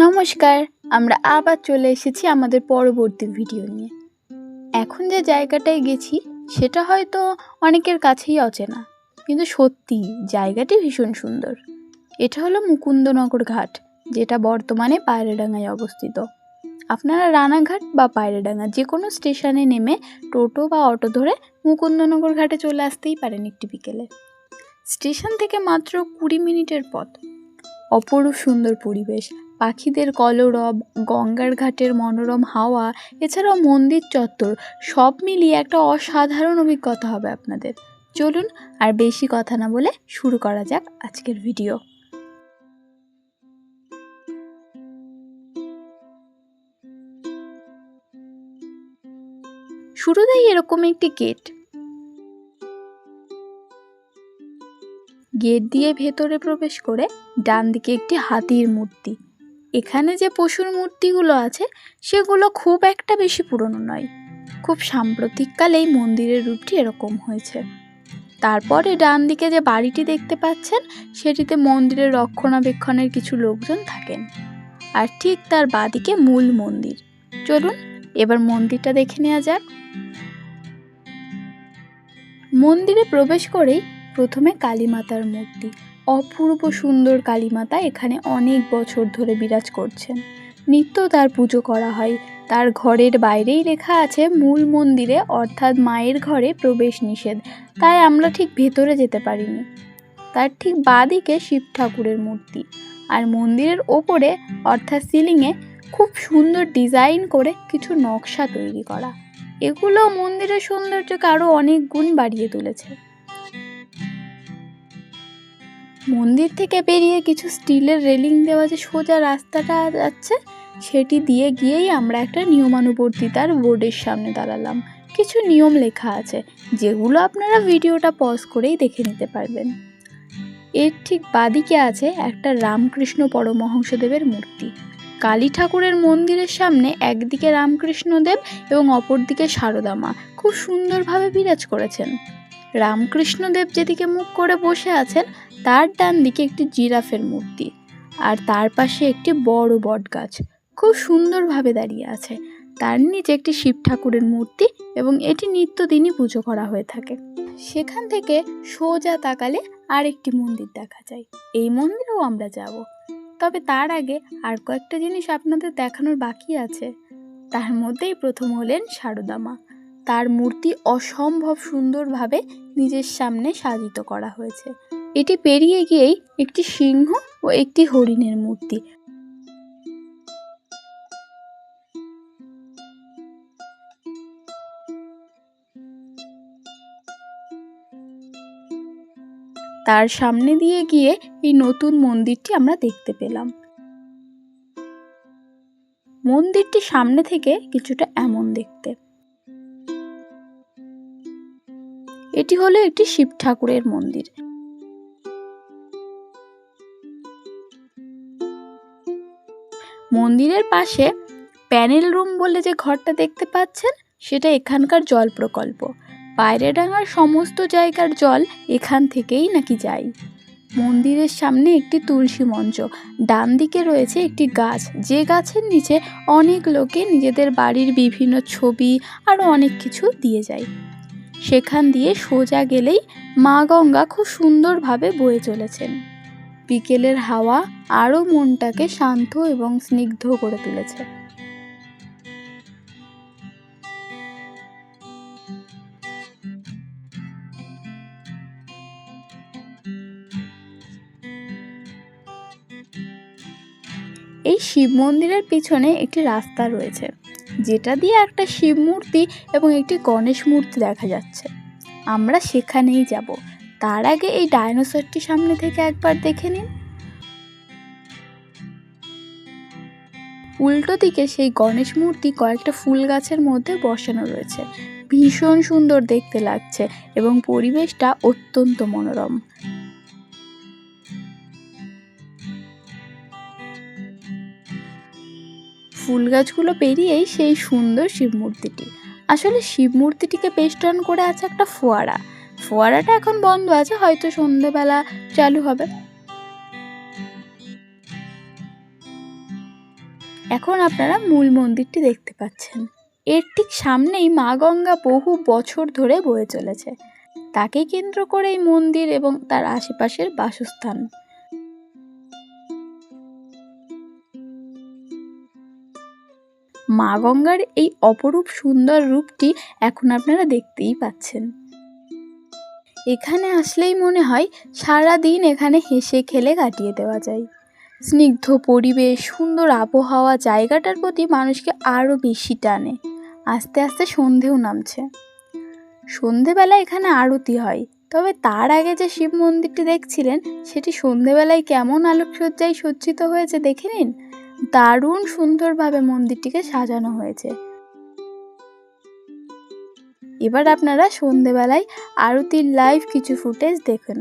নমস্কার, আমরা আবার চলে এসেছি আমাদের পরবর্তী ভিডিও নিয়ে। এখন যে জায়গাটায় গেছি, সেটা হয়তো অনেকের কাছেই অচেনা। কিন্তু সত্যি, জায়গাটি ভীষণ সুন্দর। এটা হলো মুকুন্দনগর ঘাট, যেটা বর্তমানে পায়রাডাঙ্গায় অবস্থিত। আপনারা রানাঘাট বা পায়রাডাঙ্গা যে কোনো স্টেশনে নেমে টোটো বা অটো ধরে মুকুন্দনগর ঘাটে চলে আসতেই পারেন একটি বিকেলে। স্টেশন থেকে মাত্র কুড়ি মিনিটের পথ। অপরূপ সুন্দর পরিবেশ। পাখিদের কলরব, গঙ্গার ঘাটের মনোরম হাওয়া, এছাড়াও মন্দির চত্বর, সব মিলিয়ে একটা অসাধারণ অভিজ্ঞতা হবে আপনাদের। চলুন আর বেশি কথা না বলে শুরু করা যাক আজকের ভিডিও। শুরুতেই এরকম একটি গেট। গেট দিয়ে ভেতরে প্রবেশ করে ডান দিকে একটি হাতির মূর্তি। এখানে যে পশুর মূর্তিগুলো আছে, সেগুলো খুব একটা বেশি পুরনো নয়। খুব সাম্প্রতিককালেই মন্দিরের রূপটি এরকম হয়েছে। তারপরে ডান দিকে যে বাড়িটি দেখতে পাচ্ছেন, সেটিতে মন্দিরের রক্ষণাবেক্ষণের কিছু লোকজন থাকেন। আর ঠিক তার বাদিকে মূল মন্দির। চলুন, এবার মন্দিরটা দেখে নেওয়া যাক। মন্দিরে প্রবেশ করেই প্রথমে কালীমাতার মূর্তি। অপূর্ব সুন্দর কালীমাতা এখানে অনেক বছর ধরে বিরাজ করছেন। নিত্য তার পুজো করা হয়। তার ঘরের বাইরেই লেখা আছে মূল মন্দিরে, অর্থাৎ মায়ের ঘরে প্রবেশ নিষেধ। তাই আমরা ঠিক ভেতরে যেতে পারিনি। তার ঠিক বাদিকে শিব ঠাকুরের মূর্তি। আর মন্দিরের ওপরে, অর্থাৎ সিলিংয়ে, খুব সুন্দর ডিজাইন করে কিছু নকশা তৈরি করা। এগুলো মন্দিরের সৌন্দর্যকে আরও অনেক গুণ বাড়িয়ে তুলেছে। মন্দির থেকে বেরিয়ে কিছু স্টিলের রেলিং দেওয়া যে সোজা রাস্তাটা যাচ্ছে, সেটি দিয়ে গিয়েই আমরা একটা নিয়মানুবর্তিতার বোর্ডের সামনে দাঁড়ালাম। কিছু নিয়ম লেখা আছে, যেগুলো আপনারা ভিডিওটা পজ করেই দেখে নিতে পারবেন। এর ঠিক বাদিকে আছে একটা রামকৃষ্ণ পরমহংসদেবের মূর্তি। কালী ঠাকুরের মন্দিরের সামনে একদিকে রামকৃষ্ণদেব এবং অপরদিকে সারদা মা খুব সুন্দরভাবে বিরাজ করেছেন। রামকৃষ্ণদেব যেদিকে মুখ করে বসে আছেন, তার ডান দিকে একটি জিরাফের মূর্তি। আর তার পাশে একটি বড় বট গাছ খুব সুন্দরভাবে দাঁড়িয়ে আছে। তার নিচে একটি শিব ঠাকুরের মূর্তি এবং এটি নিত্যদিনই পুজো করা হয়ে থাকে। সেখান থেকে সোজা তাকালে আরেকটি মন্দির দেখা যায়। এই মন্দিরেও আমরা যাব। তবে তার আগে আর কয়েকটা জিনিস আপনাদের দেখানোর বাকি আছে। তার মধ্যেই প্রথম হলেন সারদা মা তার মূর্তি অসম্ভব সুন্দরভাবে নিজের সামনে সাজিত করা হয়েছে। এটি পেরিয়ে গিয়েই একটি সিংহ ও একটি হরিণের মূর্তি। তার সামনে দিয়ে গিয়ে এই নতুন মন্দিরটি আমরা দেখতে পেলাম। মন্দিরটি সামনে থেকে কিছুটা এমন দেখতে। এটি হলো একটি শিব ঠাকুরের মন্দির। মন্দিরের পাশে প্যানেল রুম বলে যে ঘরটা দেখতে পাচ্ছেন, সেটা এখানকার জল প্রকল্প। পায়রাডাঙ্গার সমস্ত জায়গার জল এখান থেকেই নাকি যায়। মন্দিরের সামনে একটি তুলসী মঞ্চ, ডান দিকে রয়েছে একটি গাছ। যে গাছের নিচে অনেক লোকে নিজেদের বাড়ির বিভিন্ন ছবি আরও অনেক কিছু দিয়ে যায়। সেখান দিয়ে সোজা গেলেই মা গঙ্গা খুব সুন্দরভাবে বয়ে চলেছেন। বিকেলের হাওয়া আরও মনটাকে শান্ত এবং স্নিগ্ধ করে তুলেছে। এই শিব মন্দিরের পিছনে একটি রাস্তা রয়েছে। যেটা দিয়ে একটা শিব মূর্তি এবং একটি গণেশ মূর্তি দেখা যাচ্ছে। আমরা সেখানেই যাব। তার আগে এই ডাইনোসরটি সামনে থেকে একবার দেখে নিন। উল্টো দিকে সেই গণেশ মূর্তি কয়েকটা ফুল গাছের মধ্যে বসানো রয়েছে। ভীষণ সুন্দর দেখতে লাগছে এবং পরিবেশটা অত্যন্ত মনোরম। ফুল গাছগুলো পেরিয়েই সেই সুন্দর শিব মূর্তিটি। আসলে শিব মূর্তিটিকে বেষ্টন করে আছে একটা ফোয়ারা। ফোয়ারাটা এখন বন্ধ আছে, হয়তো সন্ধেবেলা চালু হবে। এখন আপনারা মূল মন্দিরটি দেখতে পাচ্ছেন। এর ঠিক সামনেই মা গঙ্গা বহু বছর ধরে বয়ে চলেছে। তাকে কেন্দ্র করেই মন্দির এবং তার আশেপাশের বাসস্থান। মা গঙ্গার এই অপরূপ সুন্দর রূপটি এখন আপনারা দেখতেই পাচ্ছেন। এখানে আসলেই মনে হয় সারা দিন এখানে হেসে খেলে কাটিয়ে দেওয়া যায়। স্নিগ্ধ পরিবেশ, সুন্দর আবহাওয়া জায়গাটার প্রতি মানুষকে আরও বেশি টানে। আস্তে আস্তে সন্ধেও নামছে। সন্ধেবেলা এখানে আরতি হয়, তবে তার আগে যে শিব মন্দিরটি দেখছিলেন, সেটি সন্ধেবেলায় কেমন আলোকসজ্জায় সজ্জিত হয়েছে দেখে নিন। দারুণ সুন্দরভাবে মন্দিরটিকে সাজানো হয়েছে। এবার আপনারা সন্ধেবেলায় আরতির লাইভ কিছু ফুটেজ দেখুন।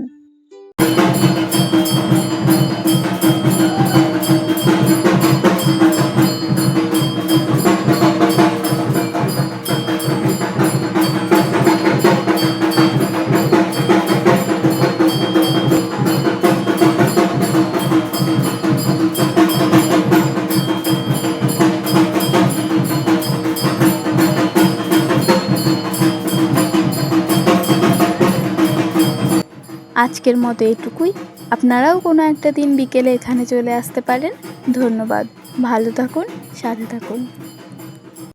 আজকের মতো এটুকুই। আপনারাও কোনো একটা দিন বিকেলে এখানে চলে আসতে পারেন। ধন্যবাদ। ভালো থাকুন, সাথে থাকুন।